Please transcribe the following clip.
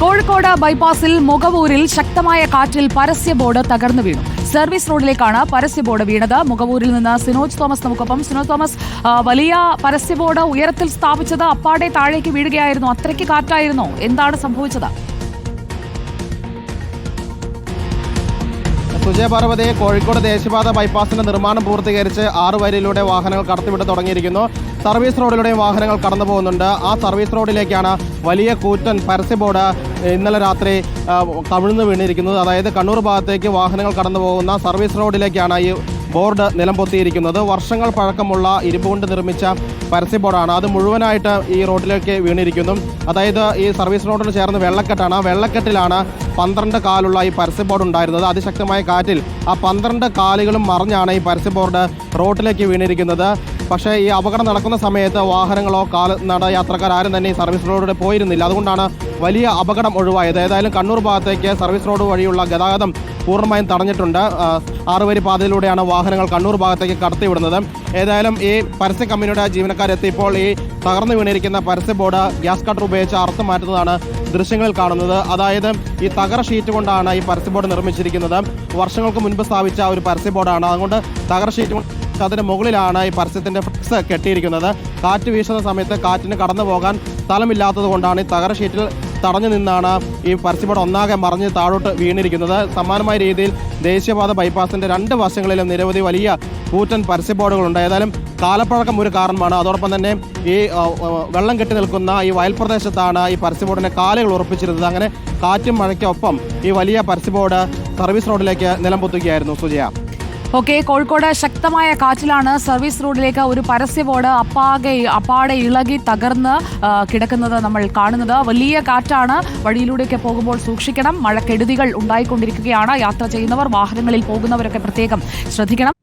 കോഴിക്കോട് ബൈപ്പാസിൽ മുഖവൂരിൽ ശക്തമായ കാറ്റിൽ പരസ്യ ബോർഡ് തകർന്നു വീണു. സർവീസ് റോഡിലേക്കാണ് പരസ്യ ബോർഡ് വീണത്. മുഖവൂരിൽ നിന്ന് സിനോജ് തോമസ് നമുക്കൊപ്പം. സിനോജ് തോമസ് വലിയ പരസ്യ ബോർഡ് ഉയരത്തിൽ സ്ഥാപിച്ചത് അപ്പാടെ താഴേക്ക് വീഴുകയായിരുന്നു. അത്രയ്ക്ക് കാറ്റായിരുന്നു. എന്താണ് സംഭവിച്ചത്? സുജയ പാർവതി കോഴിക്കോട് ദേശീയപാത ബൈപ്പാസിന്റെ നിർമ്മാണം പൂർത്തീകരിച്ച് ആറ് വരിയിലൂടെ വാഹനങ്ങൾ കടത്തിവിട്ട് തുടങ്ങിയിരിക്കുന്നു. സർവീസ് റോഡിലൂടെ വാഹനങ്ങൾ കടന്നു പോകുന്നുണ്ട്. ആ സർവീസ് റോഡിലേക്കാണ് വലിയ കൂറ്റൻ പരസ്യ ബോർഡ് ഇന്നലെ രാത്രി കവിഴ്ന്നു വീണിരിക്കുന്നത്. അതായത് കണ്ണൂർ ഭാഗത്തേക്ക് വാഹനങ്ങൾ കടന്നു പോകുന്ന സർവീസ് റോഡിലേക്കാണ് ഈ ബോർഡ് നിലംപൊത്തിയിരിക്കുന്നത്. വർഷങ്ങൾ പഴക്കമുള്ള ഇരുമ്പ് കൊണ്ട് നിർമ്മിച്ച പരസ്യ ബോർഡാണ്. അത് മുഴുവനായിട്ട് ഈ റോഡിലേക്ക് വീണിരിക്കുന്നു. അതായത് ഈ സർവീസ് റോഡിന് ചേർന്ന് വെള്ളക്കെട്ടാണ്. ആ വെള്ളക്കെട്ടിലാണ് പന്ത്രണ്ട് കാലുള്ള ഈ പരസ്യ ബോർഡ് ഉണ്ടായിരുന്നത്. അതിശക്തമായ കാറ്റിൽ ആ പന്ത്രണ്ട് കാലുകളും മറിഞ്ഞാണ് ഈ പരസ്യ ബോർഡ് റോഡിലേക്ക് വീണിരിക്കുന്നത്. പക്ഷേ ഈ അപകടം നടക്കുന്ന സമയത്ത് വാഹനങ്ങളോ കാൽ നട യാത്രക്കാരും തന്നെ ഈ സർവീസ് റോഡിലൂടെ പോയിരുന്നില്ല. അതുകൊണ്ടാണ് വലിയ അപകടം ഒഴിവായത്. ഏതായാലും കണ്ണൂർ ഭാഗത്തേക്ക് സർവീസ് റോഡ് വഴിയുള്ള ഗതാഗതം പൂർണമായും തടഞ്ഞിട്ടുണ്ട്. ആറുപേരി പാതയിലൂടെയാണ് വാഹനങ്ങൾ കണ്ണൂർ ഭാഗത്തേക്ക് കടത്തിവിടുന്നത്. ഏതായാലും ഈ പരസ്യ കമ്പനിയുടെ ജീവനക്കാരെത്തിയപ്പോൾ ഈ തകർന്നു വീണിരിക്കുന്ന പരസ്യ ബോർഡ് ഗ്യാസ് കട്ടർ ഉപയോഗിച്ച് അറുത്ത് മാറ്റുന്നതാണ് ദൃശ്യങ്ങളിൽ കാണുന്നത്. അതായത് ഈ തകര ഷീറ്റ് കൊണ്ടാണ് ഈ പരസ്യ ബോർഡ് നിർമ്മിച്ചിരിക്കുന്നത്. വർഷങ്ങൾക്ക് മുൻപ് സ്ഥാപിച്ച ഒരു പരസ്യ ബോർഡാണ്. അതുകൊണ്ട് തകര ഷീറ്റ് കൊണ്ട് അതിന് മുകളിലാണ് ഈ പരസ്യത്തിന്റെ ഫ്ലെക്സ് കെട്ടിയിരിക്കുന്നത്. കാറ്റ് വീശുന്ന സമയത്ത് കാറ്റിന് കടന്നു പോകാൻ സ്ഥലമില്ലാത്തത് കൊണ്ടാണ് ഈ തകര ഷീറ്റിൽ തടഞ്ഞു നിന്നാണ് ഈ പരസ്യബോർഡ് ഒന്നാകെ മറിഞ്ഞ് താഴോട്ട് വീണിരിക്കുന്നത്. സമാനമായ രീതിയിൽ ദേശീയപാത ബൈപ്പാസിന്റെ രണ്ട് വശങ്ങളിലും നിരവധി വലിയ കൂറ്റൻ പരസ്യ ഉണ്ട് ഏതായാലും കാലപ്പഴക്കം ഒരു കാരണമാണ്. അതോടൊപ്പം തന്നെ ഈ വെള്ളം കെട്ടി നിൽക്കുന്ന ഈ വയൽ പ്രദേശത്താണ് ഈ പരസ്യബോർഡിന്റെ കാലുകൾ ഉറപ്പിച്ചിരുന്നത്. അങ്ങനെ കാറ്റും മഴയ്ക്കൊപ്പം ഈ വലിയ പരസ്യബോർഡ് സർവീസ് റോഡിലേക്ക് നിലംപൊത്തുകയായിരുന്നു സുജയ. ഓക്കെ കോഴിക്കോട് ശക്തമായ കാറ്റിലാണ് സർവീസ് റോഡിലേക്ക് ഒരു പരസ്യ ബോർഡ് അപ്പാകെ അപ്പാടെ ഇളകി തകർന്ന് കിടക്കുന്നത് നമ്മൾ കാണുന്നത്. വലിയ കാറ്റാണ് വഴിയിലൂടെയൊക്കെ പോകുമ്പോൾ സൂക്ഷിക്കണം. മഴക്കെടുതികൾ ഉണ്ടായിക്കൊണ്ടിരിക്കുകയാണ്. യാത്ര ചെയ്യുന്നവർ വാഹനങ്ങളിൽ പോകുന്നവരൊക്കെ പ്രത്യേകം ശ്രദ്ധിക്കണം.